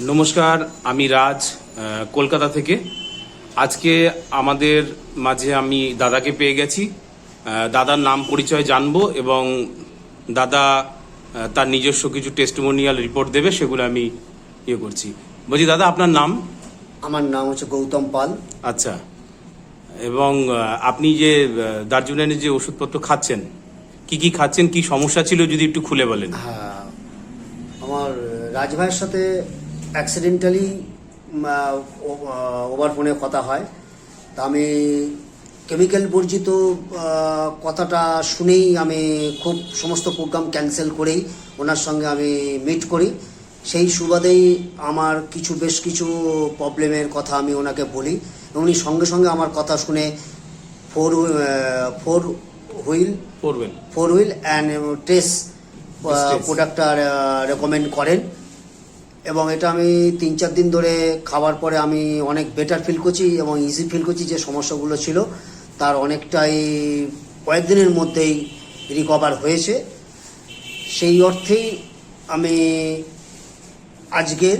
নমস্কার আমি রাজ কলকাতা থেকে। আজকে আমাদের মাঝে আমি দাদাকে পেয়ে গেছি। দাদার নাম পরিচয় জানব এবং দাদা তার নিজস্ব কিছু টেস্টিমোনিয়াল রিপোর্ট দেবে সেগুলো আমি ইয়ে করছি। বলছি দাদা আপনার নাম? আমার নাম হচ্ছে গৌতম পাল। আচ্ছা। এবং আপনি যে দার্জিলিংয়ের যে ওষুধপত্র খাচ্ছেন কি কি খাচ্ছেন কি সমস্যা ছিল যদি একটু খুলে বলেন। হ্যাঁ। আমার রাজভাইয়ের সাথে অ্যাক্সিডেন্টালি ওভার ফোনে কথা হয়। তা আমি কেমিক্যাল বর্জিত কথাটা শুনেই আমি খুব সমস্ত প্রোগ্রাম ক্যান্সেল করেই ওনার সঙ্গে আমি মিট করি। সেই সুবাদেই আমার কিছু বেশ কিছু প্রবলেমের কথা আমি ওনাকে বলি। এবং উনি সঙ্গে সঙ্গে আমার কথা শুনে four four wheel four wheel four wheel and টেস Stress. প্রোডাক্টটা রেকমেন্ড করেন। এবং এটা আমি তিন চার দিন ধরে খাওয়ার পরে আমি অনেক বেটার ফিল করছি এবং ইজি ফিল করছি যে সমস্যাগুলো ছিল। তার অনেকটাই কয়েকদিনের মধ্যেই রিকভার হয়েছে। সেই অর্থেই আমি আজকের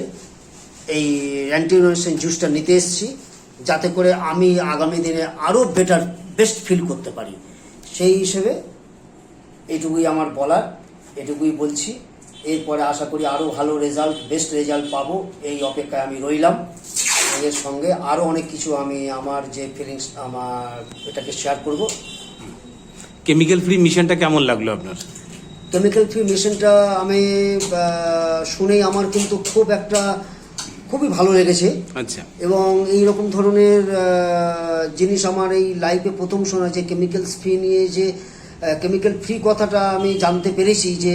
এই অ্যান্টিনোয়েশন জুসটা নিতে এসেছি, যাতে করে আমি আগামী দিনে আরও বেটার বেস্ট ফিল করতে পারি। সেই হিসেবে এটুকুই আমার বলার, এটুকুই বলছি। এরপরে আশা করি আরও ভালো রেজাল্ট বেস্ট রেজাল্ট পাবো। এই অপেক্ষায় আমি রইলাম। এর সঙ্গে আরও অনেক কিছু আমি আমার যে ফিলিংস আমার এটাকে শেয়ার করব। কেমিক্যাল ফ্রি মিশনটা কেমন লাগল আপনার? কেমিক্যাল ফ্রি মেশিনটা আমি শুনেই আমার কিন্তু খুব একটা খুবই ভালো লেগেছে। আচ্ছা। এবং এই রকম ধরনের জিনিস আমার এই লাইফে প্রথম শোনা যে কেমিক্যালস ফ্রি নিয়ে যে কেমিক্যাল ফ্রি কথাটা আমি জানতে পেরেছি যে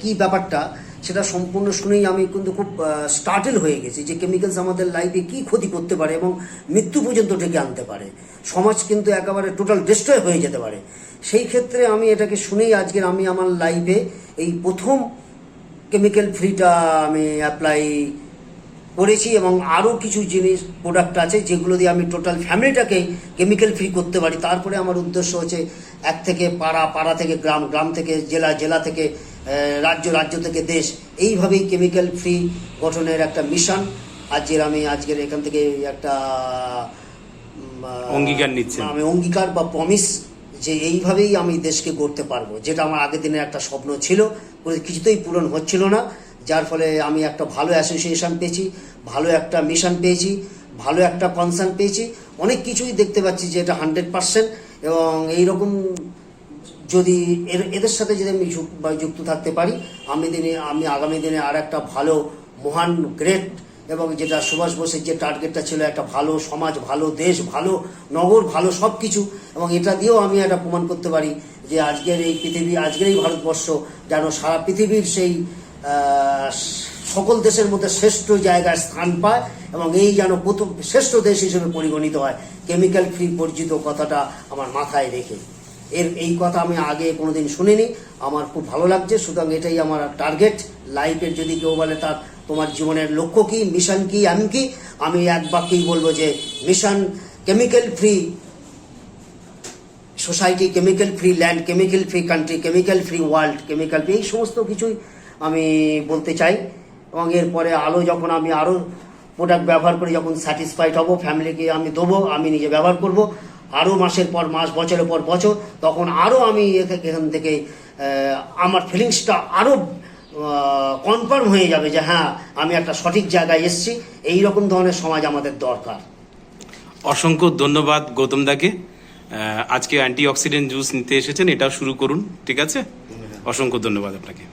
কি ব্যাপারটা, সেটা সম্পূর্ণ শুনেই আমি কিন্তু খুব স্টার্টেল হয়ে গেছি যে কেমিক্যালস আমাদের লাইফে কি ক্ষতি করতে পারে এবং মৃত্যু পর্যন্ত ডেকে আনতে পারে। সমাজ কিন্তু একেবারে টোটাল ডিস্ট্রয় হয়ে যেতে পারে। সেই ক্ষেত্রে আমি এটাকে শুনেই আজকের আমি আমার লাইফে এই প্রথম কেমিক্যাল ফ্রিটা আমি অ্যাপ্লাই করেছি এবং আরও কিছু জিনিস প্রোডাক্ট আছে যেগুলো দিয়ে আমি টোটাল ফ্যামিলিটাকে কেমিক্যাল ফ্রি করতে পারি। তারপরে আমার উদ্দেশ্য হচ্ছে এক থেকে পাড়া পাড়া থেকে গ্রাম গ্রাম থেকে জেলা জেলা থেকে রাজ্য রাজ্য থেকে দেশ এইভাবেই কেমিক্যাল ফ্রি গঠনের একটা মিশন আজকের আমি আজকের এখান থেকে একটা অঙ্গীকার নিচ্ছি আমি অঙ্গীকার বা প্রমিস যে এইভাবেই আমি দেশকে গড়তে পারব যেটা আমার আগের দিনের একটা স্বপ্ন ছিল কিছুতেই পূরণ হচ্ছিল না। যার ফলে আমি একটা ভালো অ্যাসোসিয়েশন পেয়েছি, ভালো একটা মিশন পেয়েছি, ভালো একটা কনসার্ন পেয়েছি। অনেক কিছুই দেখতে পাচ্ছি যে এটা হান্ড্রেড পার্সেন্ট এবং এইরকম যদি এর, এদের সাথে যদি আমি যুক- যুক্ত থাকতে পারি, আমি দিনে, আমি আগামী দিনে আর একটা ভালো, মহান গ্রেট এবং যেটা সুভাষ বোসের যে টার্গেটটা ছিল, একটা ভালো সমাজ, ভালো দেশ, ভালো নগর, ভালো সব কিছু এবং এটা দিয়েও আমি একটা প্রমাণ করতে পারি যে আজকের এই পৃথিবী, আজকের এই ভারতবর্ষ যেন সারা পৃথিবীর সেই সকল দেশের মধ্যে শ্রেষ্ঠ জায়গায় স্থান পায় এবং এই যেন প্রথম শ্রেষ্ঠ দেশ হিসেবে পরিগণিত হয়। কেমিক্যাল ফ্রি বর্জিত কথাটা আমার মাথায় রেখে। এর এই কথা আমি আগে কোনোদিন শুনিনি। আমার খুব ভালো লাগছে। সুতরাং এটাই আমার টার্গেট লাইফের যদি কেউ বলে তার, তোমার জীবনের লক্ষ্য কি মিশন কি, আমি কি, আমি এক বাক্যেই বলব যে mission chemical free society chemical free land chemical free country chemical free world chemical free এই সমস্ত কিছুই আমি বলতে চাই এবং এরপরে আলো যখন আমি আরও প্রোডাক্ট ব্যবহার করে যখন স্যাটিসফাইড হব ফ্যামিলিকে আমি দেবো আমি নিজে ব্যবহার করব আরও মাসের পর মাস বছরের পর বছর তখন আরও আমি এখান থেকে আমার ফিলিংসটা আরও কনফার্ম হয়ে যাবে যে হ্যাঁ আমি একটা সঠিক জায়গায় এসেছি এই রকম ধরনের সমাজ আমাদের দরকার। অসংখ্য ধন্যবাদ গৌতম দাকে। আজকে অ্যান্টি অক্সিডেন্ট জুস নিতে এসেছেন এটা শুরু করুন ঠিক আছে? অসংখ্য ধন্যবাদ আপনাকে।